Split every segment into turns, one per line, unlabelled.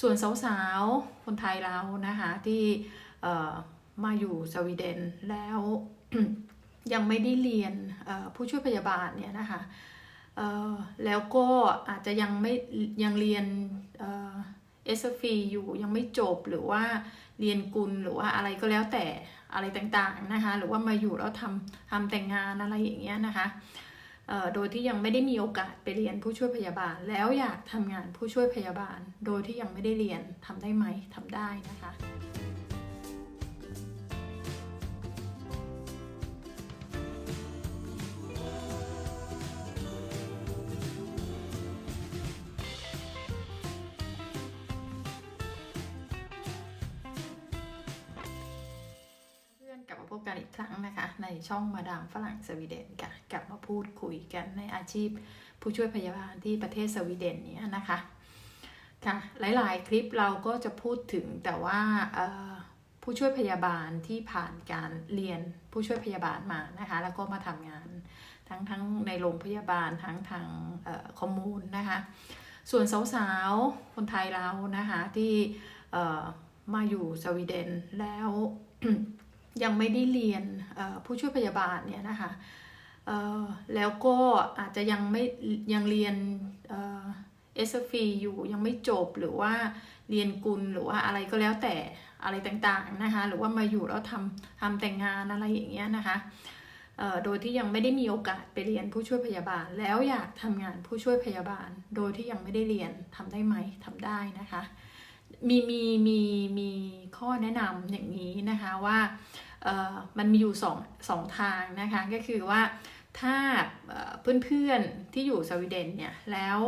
ส่วนสาวๆ คนไทยเรานะคะที่มาอยู่สวีเดนแล้วยังไม่ได้เรียนผู้ช่วยพยาบาลเนี่ยนะคะแล้วก็อาจจะยังไม่ยังเรียนเอ่อ SFE อยู่ยังไม่จบหรือว่าเรียนกุลหรือว่าอะไรก็แล้วแต่อะไรต่างๆนะคะหรือว่ามาอยู่แล้วทำทำแต่งงานอะไรอย่างเงี้ยนะคะ โดยที่ยังไม่ได้มีโอกาสไปเรียนผู้ช่วยพยาบาล แล้วอยากทำงานผู้ช่วยพยาบาล โดยที่ยังไม่ได้เรียนทำได้ไหมทำได้นะคะ พื่อนกลับมาพบกันอีกครั้งนะคะ ในช่องมาดามฝรั่งสวีเดนค่ะกลับมาพูดคุยกันในอาชีพ ผู้ช่วยพยาบาลที่ประเทศสวีเดนเนี้ยนะคะค่ะหลาย ๆ คลิปเราก็จะพูดถึงแต่ว่าผู้ช่วยพยาบาลที่ผ่านการเรียนผู้ช่วยพยาบาลมานะคะ แล้วก็มาทำงานทั้งทั้งในโรงพยาบาลทั้งทางเอ่อคอมมูนนะคะ ส่วนสาวๆ คนไทยเรานะคะที่มาอยู่สวีเดนแล้ว ยังไม่ได้เรียนผู้ช่วยพยาบาลเนี่ยนะคะแล้วก็อาจจะยังไม่ยังเรียนเอ่อ SFE อยู่ยังไม่จบหรือว่าเรียนกุลหรือว่าอะไรก็แล้วแต่อะไรต่างๆนะคะหรือว่ามาอยู่แล้วทำทำแต่งงานอะไรอย่างเงี้ยนะคะโดยที่ยังไม่ได้มีโอกาสไปเรียนผู้ช่วยพยาบาล แล้วอยากทำงานผู้ช่วยพยาบาล โดยที่ยังไม่ได้เรียนทำได้ไหมทำได้นะคะ มีมีมีมีข้อแนะนำอย่างนี้นะคะว่า มันมีอยู่สองสองทางนะคะก็คือว่าถ้าเพื่อนๆที่อยู่สวีเดนเนี่ยแล้ว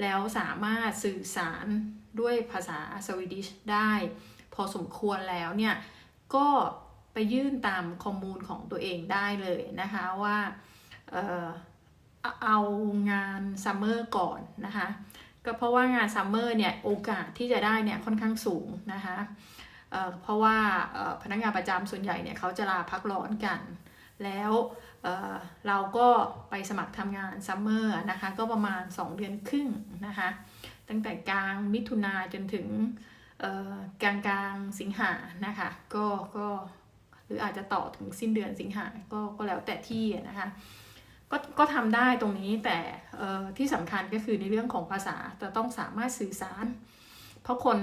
แล้วสามารถสื่อสารด้วยภาษาสวีดิชได้ พอสมควรแล้วเนี่ยก็ไปยื่นตามข้อมูลของตัวเองได้เลยนะคะว่าเออเอาเอางานซัมเมอร์ก่อนนะคะก็เพราะว่างานซัมเมอร์เนี่ยโอกาสที่จะได้เนี่ยค่อนข้างสูงนะคะ เพราะว่าพนักงานประจำส่วนใหญ่เนี่ยเขาจะลาพักร้อนกัน แล้วเเราก็ไปสมัครทำงานซัมเมอร์นะคะก็ประมาณ 2 เดือนครึ่งนะคะตั้งแต่กลางมิถุนาจนถึงกลางกลางสิงหานะคะก็ก็หรืออาจจะต่อถึงสิ้นเดือนสิงหาก็ก็แล้วแต่ที่นะคะก็ก็ทำได้ตรงนี้แต่ที่สำคัญก็คือในเรื่องของภาษาจะต้องสามารถสื่อสาร เพราะคน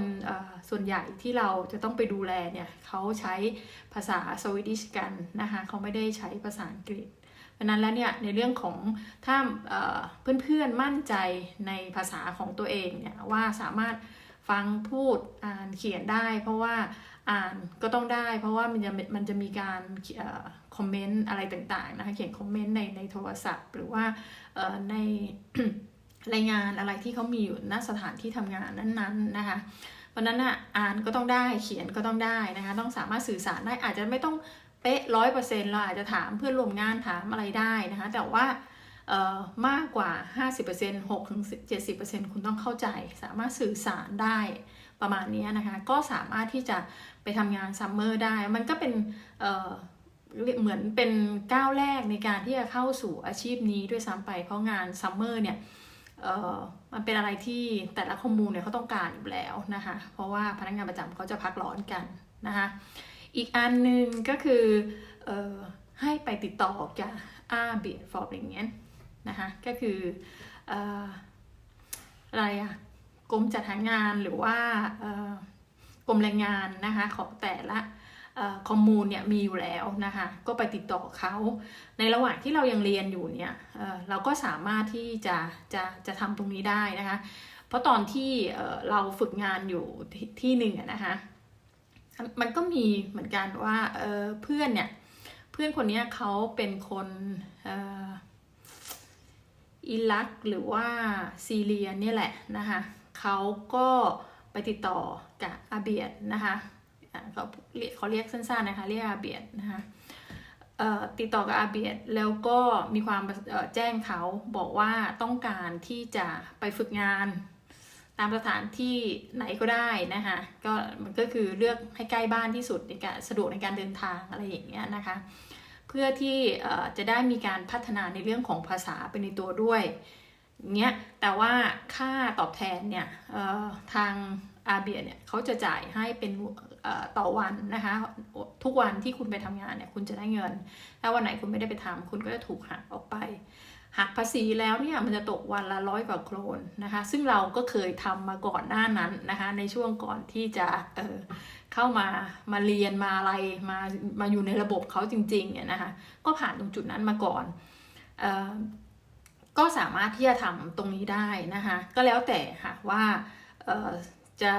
ส่วนใหญ่ที่เราจะต้องไปดูแลเนี่ยเขาใช้ภาษาสวีดิชกันนะคะเขาไม่ได้ใช้ภาษาอังกฤษเพราะนั้นแล้วเนี่ยในเรื่องของถ้าเพื่อนๆมั่นใจในภาษาของตัวเองเนี่ยว่าสามารถฟังพูดอ่านเขียนได้ เพราะว่าอ่านก็ต้องได้ เพราะว่ามันจะมันจะมีการคอมเมนต์อะไรต่างๆนะคะเขียนคอมเมนต์ในในโทรศัพท์ หรือว่าใน รายงานอะไรที่เขามีอยู่ณสถานที่ทำงานนั้นๆนะคะเพราะนั้นอะอ่านก็ต้องได้เขียนก็ต้องได้นะคะต้องสามารถสื่อสารได้อาจจะไม่ต้องเป๊ะร้อยเปอร์เซ็นต์เราอาจจะถามเพื่อนร่วมงานถามอะไรได้นะคะแต่ว่าเอ่อมากกว่า 50% 6ถึง70%คุณต้องเข้าใจ สามารถสื่อสารได้ประมาณนี้นะคะ ก็สามารถที่จะไปทำงานซัมเมอร์ได้ มันก็เป็นเอ่อเหมือนเป็นก้าวแรกในการที่จะเข้าสู่อาชีพนี้ด้วยซ้ำไป เพราะงานซัมเมอร์เนี่ย เออมันเป็นอะไรที่แต่ละคอมมูนเนี่ยเขาต้องการอยู่แล้วนะคะเพราะว่าพนักงานประจำเขาจะพักร้อนกันนะคะอีกอันหนึ่งก็คือออให้ไปติดต่อกับอาเบียฟอร์บอย่างเงี้ยนะคะก็คือออะไรอะกรมจัดหางานหรือว่าเอ่อกรมแรงงานนะคะของแต่ละ คอมมูนเนี่ยมีอยู่แล้วนะคะก็ไปติดต่อเขาในระหว่างที่เรายังเรียนอยู่เนี่ยเเราก็สามารถที่จะจะจะทำตรงนี้ได้นะคะเพราะตอนที่เเราฝึกงานอยู่ที่ที่หนึ่งนะคะมันก็มีเหมือนกันว่าเเพื่อนเนี่ยเพื่อนคนนี้เขาเป็นคนอิรักหรือว่าซีเรียเนี่ยแหละนะคะเขาก็ไปติดต่อกับอาเบียดนะคะ เขาเขาเรียกสั้นๆนะคะเรียกอาเบียดนะคะติดต่อกับอาเบียดแล้วก็มีความแจ้งเขาบอกว่าต้องการที่จะไปฝึกงาน ตามสถานที่ไหนก็ได้นะคะก็มันก็คือเลือกให้ใกล้บ้านที่สุดในการสะดวกในการเดินทางอะไรอย่างเงี้ยนะคะเพื่อที่จะได้มีการพัฒนาในเรื่องของภาษาไปในตัวด้วย เงี้ยแต่ว่าค่าตอบแทนเนี่ยทางอาเบียเนี่ยเขาจะจ่ายให้เป็นต่อวันนะคะ ทุกวันที่คุณไปทำงานเนี่ยคุณจะได้เงิน ถ้าวันไหนคุณไม่ได้ไปทำคุณก็จะถูกหักออกไป หักภาษีแล้วเนี่ยมันจะตกวันละร้อยกว่าโครนนะคะ ซึ่งเราก็เคยทำมาก่อนหน้านั้นนะคะ ในช่วงก่อนที่จะเเข้ามามาเรียนมาอะไรมามาอยู่ในระบบเขาจริงๆเนี่ยนะคะ ก็ผ่านตรงจุดนั้นมาก่อน ก็สามารถที่จะทำตรงนี้ได้นะคะ ก็แล้วแต่ค่ะว่าจะ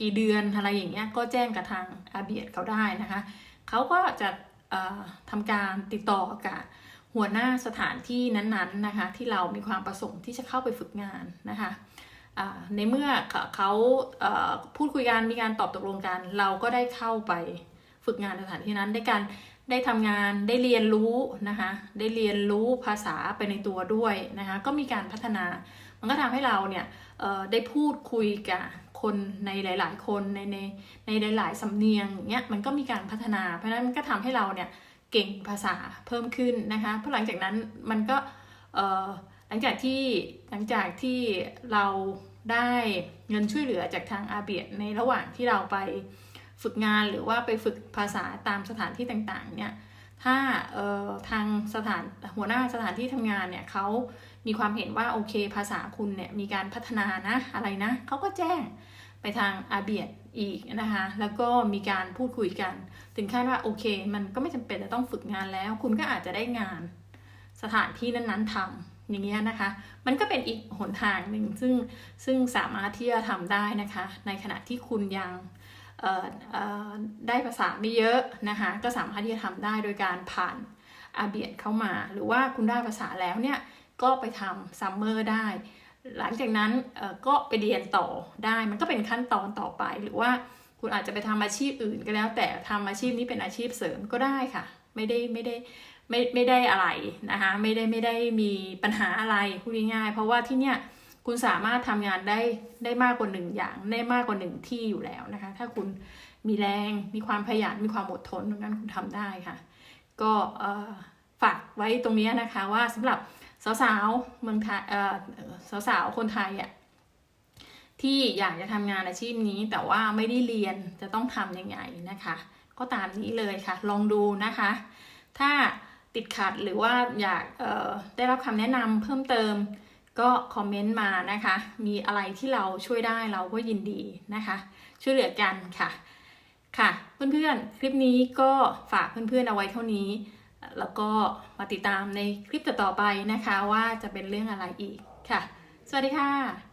กี่เดือนอะไรอย่างเงี้ยก็แจ้งกับทางอาเบียดเขาได้นะคะเขาก็จะทำการติดต่อกับหัวหน้าสถานที่นั้นๆนะคะ ที่เรามีความประสงค์ที่จะเข้าไปฝึกงานนะคะในเมื่อเขาเอ่อพูดคุยกันมีการตอบตกลงกัน เราก็ได้เข้าไปฝึกงานสถานที่นั้นได้การ ได้ทำงานได้เรียนรู้นะคะได้เรียนรู้ภาษาไปในตัวด้วยนะคะก็มีการพัฒนา มันก็ทำให้เราเนี่ยได้พูดคุยกับคนในหลาย ๆ คนในในในหลาย ๆ สำเนียงอย่างเงี้ยมันก็มีการพัฒนาเพราะนั้นมันก็ทำให้เราเนี่ยเก่งภาษาเพิ่มขึ้นนะคะเพราะหลังจากนั้นมันก็หลังจากที่หลังจากที่เราได้เงินช่วยเหลือจากทางอาเบียในระหว่างที่เราไป ฝึกงานหรือว่าไปฝึกภาษาตามสถานที่ต่างๆเนี่ยถ้าเอ่อทางสถานหัวหน้าสถานที่ทำงานเนี่ยเขามีความเห็นว่าโอเคภาษาคุณเนี่ยมีการพัฒนานะอะไรนะเขาก็แจ้งไปทางอาเบียดอีกนะคะแล้วก็มีการพูดคุยกัน ถึงขั้นว่าโอเค มันก็ไม่จำเป็นจะต้องฝึกงานแล้ว คุณก็อาจจะได้งานสถานที่นั้นๆทำอย่างเงี้ยนะคะ มันก็เป็นอีกหนทางหนึ่งซึ่งซึ่งสามารถที่จะทำได้นะคะ ในขณะที่คุณยัง ได้ภาษาไม่เยอะนะคะก็สามารถที่จะทำได้โดยการผ่านอาเบียดเข้ามา หรือว่าคุณได้ภาษาแล้วเนี่ยก็ไปทำซัมเมอร์ได้ หลังจากนั้นก็ไปเรียนต่อได้มันก็เป็นขั้นตอนต่อไป หรือว่าคุณอาจจะไปทำอาชีพอื่นก็แล้ว แต่ทำอาชีพนี้เป็นอาชีพเสริมก็ได้ค่ะ ไม่ได้ไม่ได้ไม่ไม่ได้อะไรนะคะไม่ได้ไม่ได้มีปัญหาอะไรพูดง่ายๆเพราะว่าที่เนี่ย คุณสามารถทำงานได้ได้มากกว่าหนึ่งอย่างได้มากกว่าหนึ่งที่อยู่แล้วนะคะ ถ้าคุณมีแรงมีความขยันมีความอดทนตรงนั้นคุณทำได้ค่ะ ก็ฝากไว้ตรงนี้นะคะว่าสำหรับสาวๆเมืองไทยสาวๆคนไทยอะที่อยากจะทำงานอาชีพนี้แต่ว่าไม่ได้เรียนจะต้องทำยังไงนะคะ ก็ตามนี้เลยค่ะ ลองดูนะคะ ถ้าติดขัดหรือว่าอยากได้รับคำแนะนำเพิ่มเติม ก็คอมเมนต์มานะคะ มีอะไรที่เราช่วยได้เราก็ยินดีนะคะ ช่วยเหลือกันค่ะ ค่ะ เพื่อนๆ คลิปนี้ก็ฝากเพื่อนๆเอาไว้เท่านี้ แล้วก็มาติดตามในคลิปต่อๆไปนะคะ ว่าจะเป็นเรื่องอะไรอีกค่ะ สวัสดีค่ะ